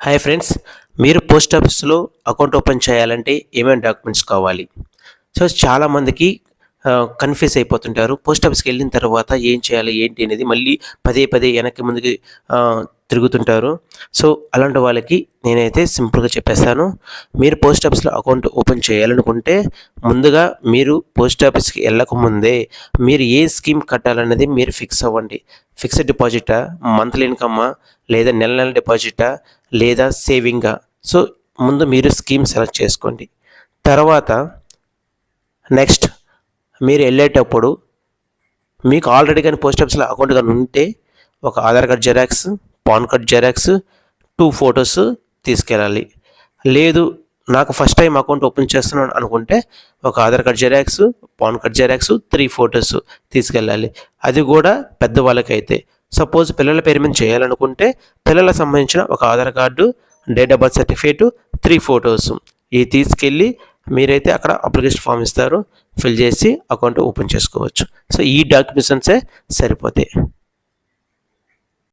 Hi friends మీరు post ఆఫీస్లో account open చేయాలంటే ఏమేమి డాక్యుమెంట్స్ కావాలి? సో చాలామందికి కన్ఫ్యూజ్ అయిపోతుంటారు. పోస్ట్ ఆఫీస్కి వెళ్ళిన తర్వాత ఏం చేయాలి ఏంటి అనేది మళ్ళీ పదే పదే వెనక్కి ముందుకి తిరుగుతుంటారు. సో అలాంటి వాళ్ళకి నేనైతే సింపుల్గా చెప్పేస్తాను. మీరు పోస్ట్ ఆఫీస్లో అకౌంట్ ఓపెన్ చేయాలనుకుంటే ముందుగా మీరు పోస్ట్ ఆఫీస్కి వెళ్ళకముందే మీరు ఏ స్కీమ్ కట్టాలనేది మీరు ఫిక్స్ అవ్వండి. ఫిక్స్డ్ డిపాజిటా మంత్లీ ఇన్కమ్మా లేదా నెల నెల డిపాజిటా లేదా సేవింగా సో ముందు మీరు స్కీమ్ సెలెక్ట్ చేసుకోండి. తర్వాత నెక్స్ట్ మీరు వెళ్ళేటప్పుడు మీకు ఆల్రెడీ కానీ పోస్ట్ ఆఫీస్లో అకౌంట్ కానీ ఉంటే ఒక Aadhaar card xerox PAN card xerox two photos తీసుకెళ్ళాలి. లేదు నాకు ఫస్ట్ టైం అకౌంట్ ఓపెన్ చేస్తున్నాను అనుకుంటే ఒక Aadhaar card xerox PAN card xerox three photos తీసుకెళ్ళాలి. అది కూడా పెద్దవాళ్ళకైతే సపోజ్ పిల్లల పేరు మీద చేయాలనుకుంటే పిల్లలకు సంబంధించిన ఒక Aadhaar card date of birth certificate three photos. ఇవి తీసుకెళ్ళి మీరైతే అక్కడ అప్లికేషన్ ఫామ్ ఇస్తారు ఫిల్ చేసి అకౌంట్ ఓపెన్ చేసుకోవచ్చు. సో ఈ డాక్యుమెంట్సే సరిపోతాయి.